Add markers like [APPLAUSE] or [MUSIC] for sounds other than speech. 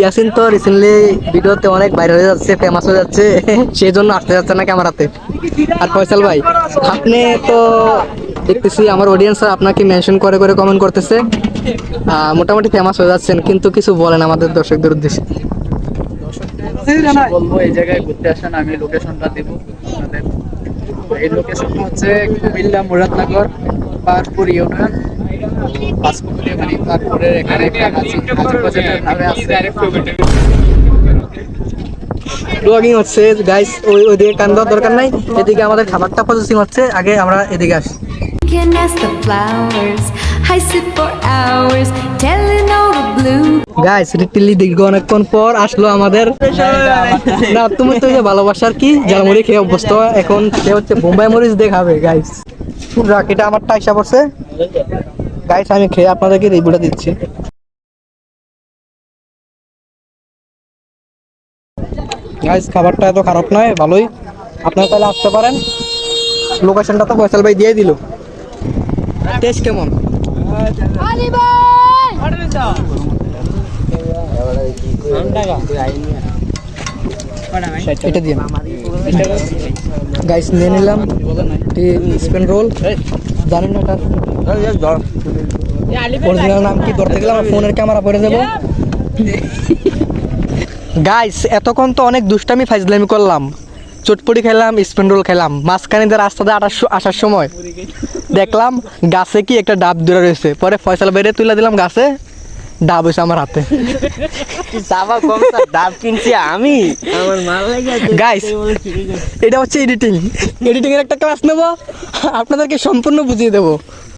ইয়াসিন তো রিসেন্টলি ভিডিওতে অনেক ভাইরাল হয়ে যাচ্ছে ফেমাস হয়ে যাচ্ছে, [LAUGHS] সেই জন্য আসতে যাচ্ছে না ক্যামেরাতে। আর ফয়সাল ভাই, আপনি তো দেখতেছি আমার অডিয়েন্স আপনাকে মেনশন করে করে কমেন্ট করতেছে। মোটামুটি ফেমাস হয়ে যাচ্ছেন, কিন্তু কিছু বলেন আমাদের দর্শকদের উদ্দেশ্যে। বলব, এই জায়গায় ঘুরতে আসেন, আমি লোকেশনটা দেবো আপনাদের। এই লোকেশনটা হচ্ছে কুমিল্লা মুরাদনগর পাহাড়পুর ইউনিয়ন মানে এখানে ব্লগিং হচ্ছে গাইস ওই ওইদিকে কান দেওয়ার দরকার নাই। এদিকে আমাদের খাবারটা প্রসেসিং হচ্ছে আগে আমরা এদিকে আসি। গাইস রিটিলি দীর্ঘ অনেকক্ষণ পর আসলো আমাদের। না তুমি তো ভালোবাসার কি? ঝালমুড়ি খেয়ে অভ্যস্ত এখন সে হচ্ছে বোম্বাই মরিচ দিয়ে খাবে গাইস রাখ এটা আমার টাইসা পড়ছে। গাইস আমি খেয়ে আপনাদেরকে রিভিউটা দিচ্ছি। গাইস খাবারটা এত খারাপ নয় ভালোই। আপনারা তাহলে আসতে পারেন। লোকেশনটা তো ফয়সাল ভাই দিয়ে দিল। টেস্ট কেমন? এটা দিয়ে গাইস নিয়ে নিলাম। স্পেন রোল জানি না এটা? অরিজিনাল নাম কি? ধরতে গেলে আমার ফোনের ক্যামেরা পড়ে যাব। গাইস এতক্ষণ তো অনেক দুষ্টামি ফাইজলামি করলাম। চটপটি খেলাম স্পেন রোল খেলাম। মাঝখানে দিয়ে রাস্তাতে আসার আসার সময়। দেখলাম গাছে কি একটা ডাব দূরে রয়েছে। পরে ফয়সাল বাইরে তুলে দিলাম গাছে। ডাব হয়েছে আমার হাতে। ডাব কিনছি আমি। গাইস এটা হচ্ছে এডিটিং এডিটিং এর একটা ক্লাস নেব। আপনাদেরকে সম্পূর্ণ বুঝিয়ে দেবো।